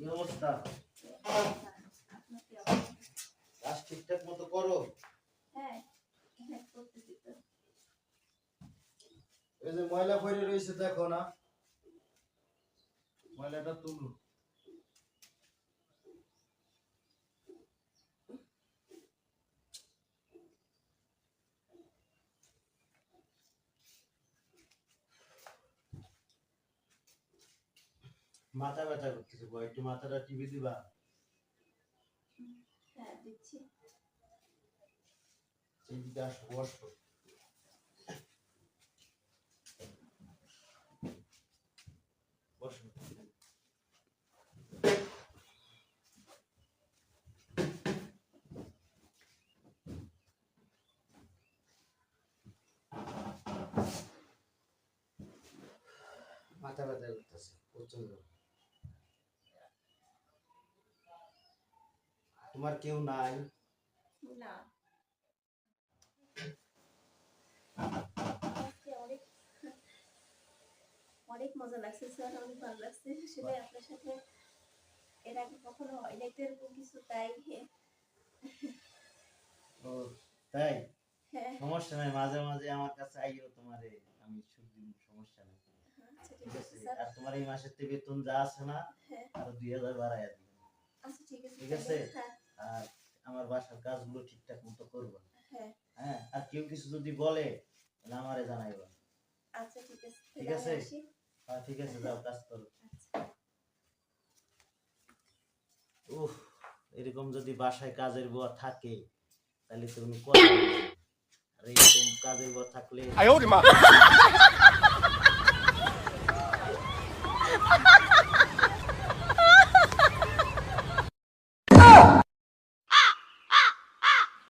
কি অবস্থা? কাজ ঠিকঠাক মতো করো। হ্যাঁ হ্যাঁ এই যে ময়লা পড়ে রয়েছে দেখো না। ময়লাটা তুলো। মাথা ব্যথা করতেছে গো একটু মাথাটা টিপে দিবা? হ্যাঁ দিচ্ছি। এইদিকে আসো বসো বসো মাথা ব্যথা করতেছে প্রচণ্ড তোমার কেউ নাই। না। অনেক অনেক মজা লাগছে স্যার অনেক ভালো লাগছে। আসলে আপনার সাথে এর আগে কখনো হয় নাই এরকম কিছু তাই ও তাই? হ্যাঁ। সমস্যা নাই মাঝে মাঝে আমার কাছে আইও তোমারে আমি সুখ দিব সমস্যা নাই। আচ্ছা ঠিক আছে আর তোমার এই মাসের বেতন যা আছে না হ্যাঁ। আরও দুই হাজার বাড়াইয়া আচ্ছা ঠিক আছে ঠিক আছে? আর আমার বাসার কাজগুলো ঠিকঠাক মতো করব হ্যাঁ।, হ্যাঁ। আর কেউ কিছু যদি বলে তাহলে আমারে জানাইবা। আচ্ছা ঠিক আছে। ঠিক আছে? হ্যাঁ ঠিক আছে যাও কাজ করো। আচ্ছা। উফ এরকম যদি বাসায় কাজের বুয়া থাকে তাহলে তুমি কথা আর এরকম কাজের বুয়া থাকলে